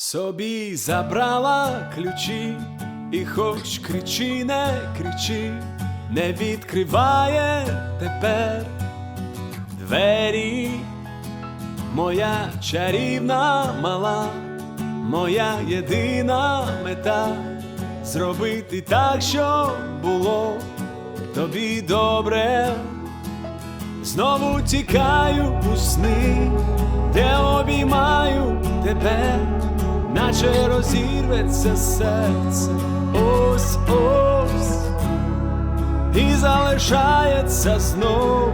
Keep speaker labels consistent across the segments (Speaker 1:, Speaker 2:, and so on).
Speaker 1: Собі забрала ключі, і хоч кричи, не кричи, не відкриває тепер двері, моя чарівна мала, моя єдина мета зробити так, щоб було тобі добре. Знову тікаю у сни, де обіймаю тебе, наче розірветься серце, ось ось, і залишається знов,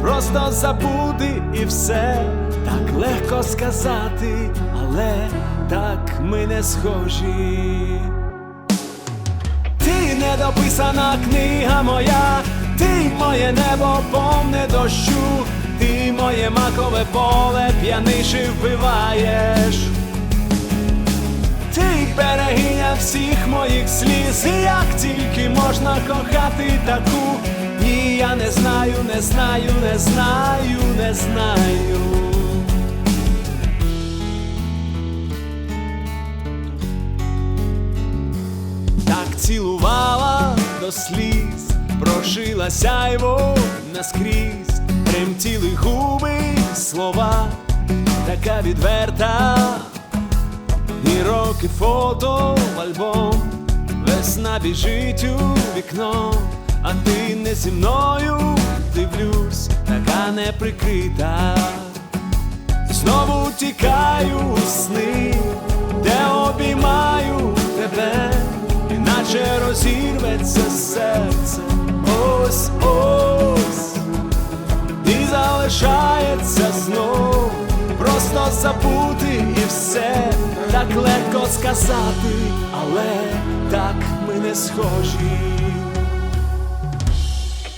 Speaker 1: просто забути і все, так легко сказати, але так ми не схожі. Ти недописана книга моя, ти моє небо повне дощу, ти моє макове поле п'яниши вбиваєш. Всіх моїх сліз, і як тільки можна кохати таку. Ні, я не знаю, не знаю, не знаю, не знаю. Так цілувала до сліз, прошила сяйво наскрізь, тремтіли губи, слова, така відверта, і роки фото в альбом, весна біжить у вікно, а ти не зі мною дивлюсь, така неприкрита. Знову тікаю у сни, де обіймаю тебе, іначе розірветься серце, ось ось, і залишається знов, просто забути і все, так легко сказати, але так ми не схожі.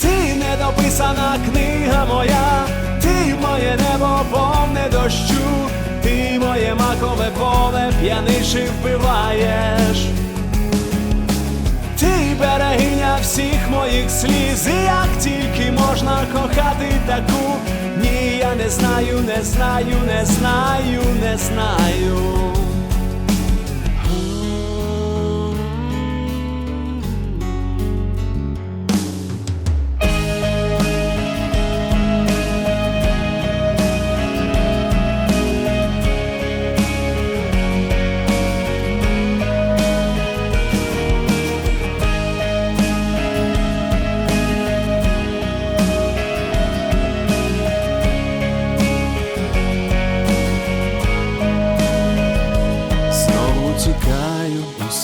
Speaker 1: Ти недописана книга моя, ти моє небо повне дощу, ти моє макове поле п'яниши вбиваєш. Ти берегиня всіх моїх сліз, і як тільки можна кохати таку. Знаю, не знаю, не знаю, не знаю.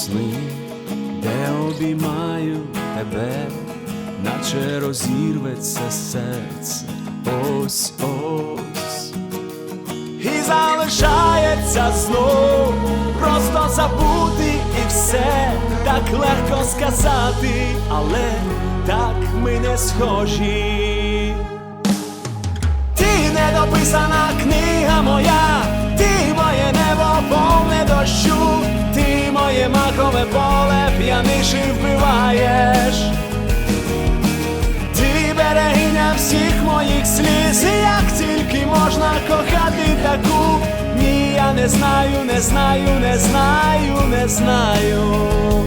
Speaker 1: Сни, де обіймаю тебе, наче розірветься серце, ось ось, і залишається знов, просто забути і все, так легко сказати, але так ми не схожі. Ти недописана поле п'яниши вбиваєш. Ти берегиня всіх моїх сліз, і як тільки можна кохати таку. Ні, я не знаю, не знаю, не знаю, не знаю.